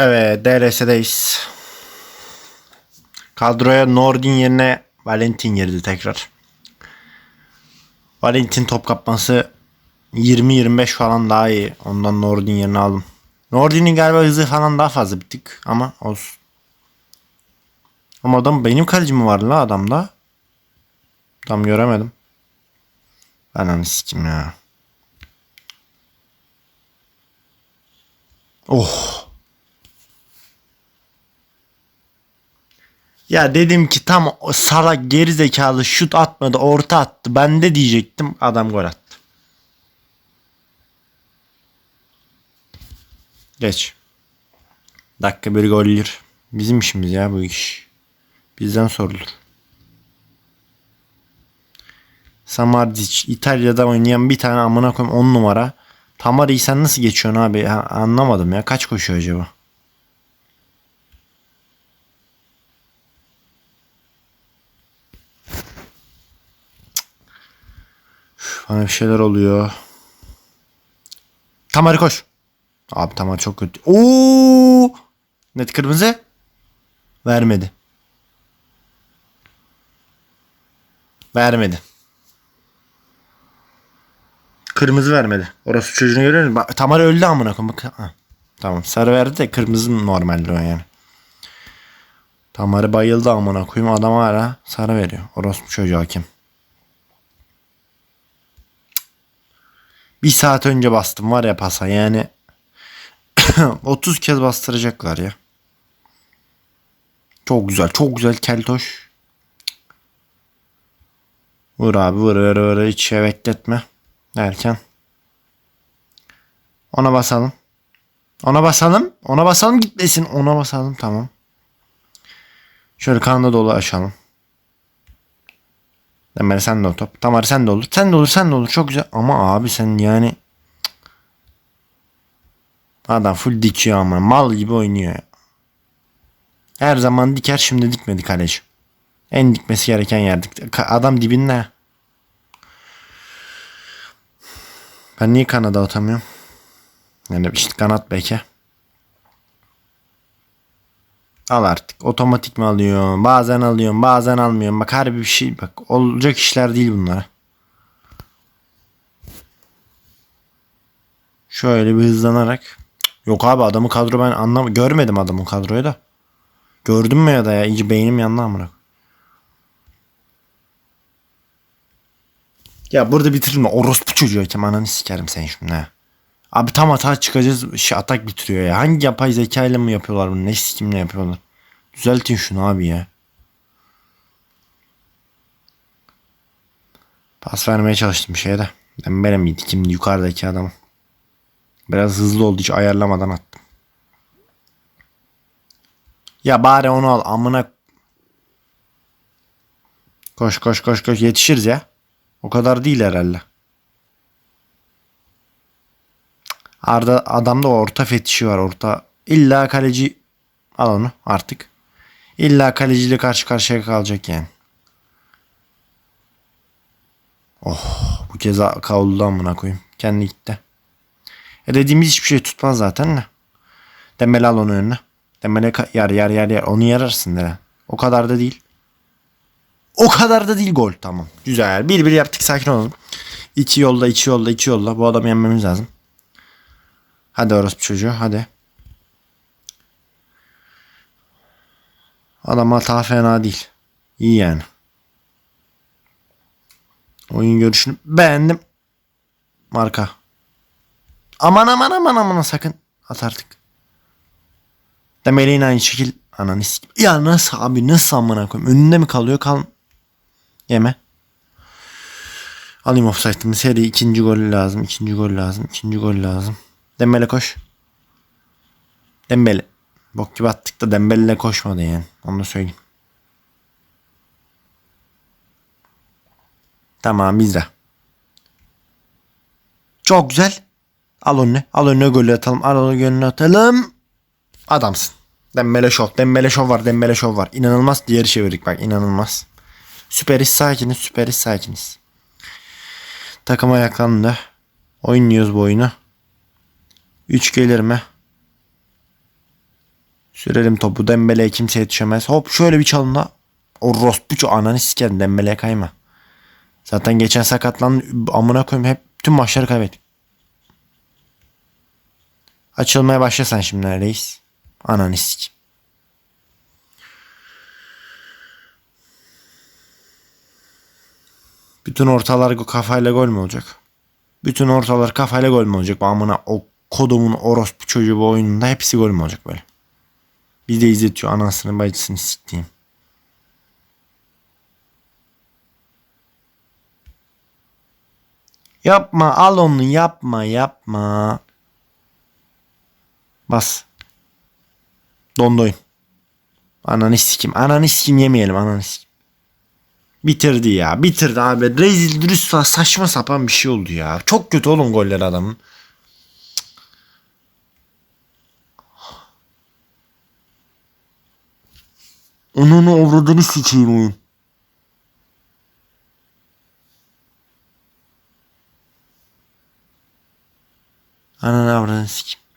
Evet DRS'deyiz. Kadroya Nordin yerine Valentin girdi tekrar. Valentin top kapması 20-25 falan daha iyi. Ondan Nordin yerine aldım. Nordin'in galiba hızı falan daha fazla bir tık ama olsun. Ama adam benim kalecim var la adamda. Tam göremedim. Ben onu sikim ya. Oh. Ya dedim ki tam o salak geri zekalı şut atmadı orta attı. Ben de diyecektim adam gol attı. Geç. Dakika bir gol yer. Bizim işimiz ya bu iş. Bizden sorulur. Samardzic İtalya'da oynayan bir tane amına koyayım 10 numara. Tamari'yi sen nasıl geçiyorsun abi? Ha, anlamadım ya. Kaç koşuyor acaba? Bana bir şeyler oluyor. Tamari koş. Abi Tamari çok kötü. Oo! Net kırmızı. Vermedi. Vermedi. Kırmızı vermedi. Orası çocuğunu görüyor musun? Tamar öldü amına koyayım. Tamam sarı verdi de kırmızı normalde o yani. Tamarı bayıldı amına koyayım. Adam hala sarı veriyor. Orospu çocuğu hakim. Bir saat önce bastım var ya pasa yani 30 kez bastıracaklar ya. Çok güzel çok güzel keltoş. Vur abi vur vur vur hiç şey bekletme derken. Ona basalım. Ona basalım. Ona basalım gitmesin. Ona basalım tamam. Şöyle kanada dolu açalım. Demir sen de o top. Tamar sen de olur. Sen de olur sen de olur. Çok güzel. Ama abi sen yani Adam full dikiyor ama. Mal gibi oynuyor ya. Her zaman diker şimdi dikmedi kaleci. En dikmesi gereken yer Adam dibinde. Ben niye kanada atamıyorum? Yani işte kanat beke. Al artık. Otomatik mi alıyorsun? Bazen alıyorum, bazen almıyorum. Bak harbi bir şey. Bak olacak işler değil bunlar. Şöyle bir hızlanarak. Yok abi adamı kadro ben anlam görmedim adamın kadroyu da. Gördün mü ya da ya iyice beynim yandı amına. Ya burada bitirilme. Orospu çocuğu hakem ananı sikerim sen şimdi ha. Abi tam hata çıkacağız. Şey, atak bitiriyor ya. Hangi yapay zeka ile mi yapıyorlar bunu? Ne sikimle yapıyorlar? Düzeltin şunu abi ya. Pas vermeye çalıştım bir şeye de. Dembele miydi? Kimdi? Yukarıdaki adam. Biraz hızlı oldu. Hiç ayarlamadan attım. Ya bari onu al. Amına. Koş koş koş koş. Yetişiriz ya. O kadar değil herhalde. Arda adamda orta fetişi var. Orta illa kaleci al onu artık. İlla kaleciyle karşı karşıya kalacak yani. Oh bu kez kavuldu amına koyayım. Kendi gitti. E dediğimiz hiçbir şey tutmaz zaten de. Dembele al onu önüne. Dembele ka- yar yar yar yar. Onu yararsın de. O kadar da değil. O kadar da değil gol. Tamam. Güzel. Bir bir yaptık sakin olalım. İki yolda iki yolda iki yolda. Bu adamı yenmemiz lazım. Hadi orospu çocuğu hadi. Adam hata fena değil. İyi yani. Oyun görüşünü beğendim. Marka. Aman aman aman aman sakın at artık. Demeleyin aynı şekil. Ananı Ya nasıl abi nasıl amına koyayım? Önünde mi kalıyor? Kal. Yeme. Alayım offside'ımı. Seri ikinci gol lazım. ikinci gol lazım. ikinci gol lazım. Dembele koş. Dembele. Bok gibi attık da Dembele'yle koşmadı yani. Onu da söyleyeyim. Tamam bizde. Çok güzel. Al önüne. Al önüne golü atalım. Al onu önüne atalım. Adamsın. Dembele şov. Dembele şov var. Dembele şov var. İnanılmaz. Diğeri çevirdik bak. inanılmaz. Süperiz sakiniz. Süperiz sakiniz. Takım ayaklandı. Oynuyoruz bu oyunu. 3 gelir mi? Sürelim topu. Dembele'ye kimse yetişemez. Hop şöyle bir çalımla. O rospuçu ananı sikerim. Dembele'ye kayma. Zaten geçen sakatlandı. Amına koyayım hep tüm maçları kaybettik. Açılmaya başlasan şimdi reis. Ananı sik. Bütün ortalar kafayla gol mü olacak? Bütün ortalar kafayla gol mü olacak? Amına o kodumun orospu çocuğu bu oyununda hepsi gol mü olacak böyle? Bir de izletiyor anasını bacısını siktiğim. Yapma al onu yapma yapma. Bas. Dondu oyun. Ananı sikim. Ananı sikim yemeyelim ananı sikim. Bitirdi ya. Bitirdi abi. Rezil dürüst saçma sapan bir şey oldu ya. Çok kötü oğlum goller adamın. Onunu avradını sikeyim oyun. Ananı avradını sikeyim.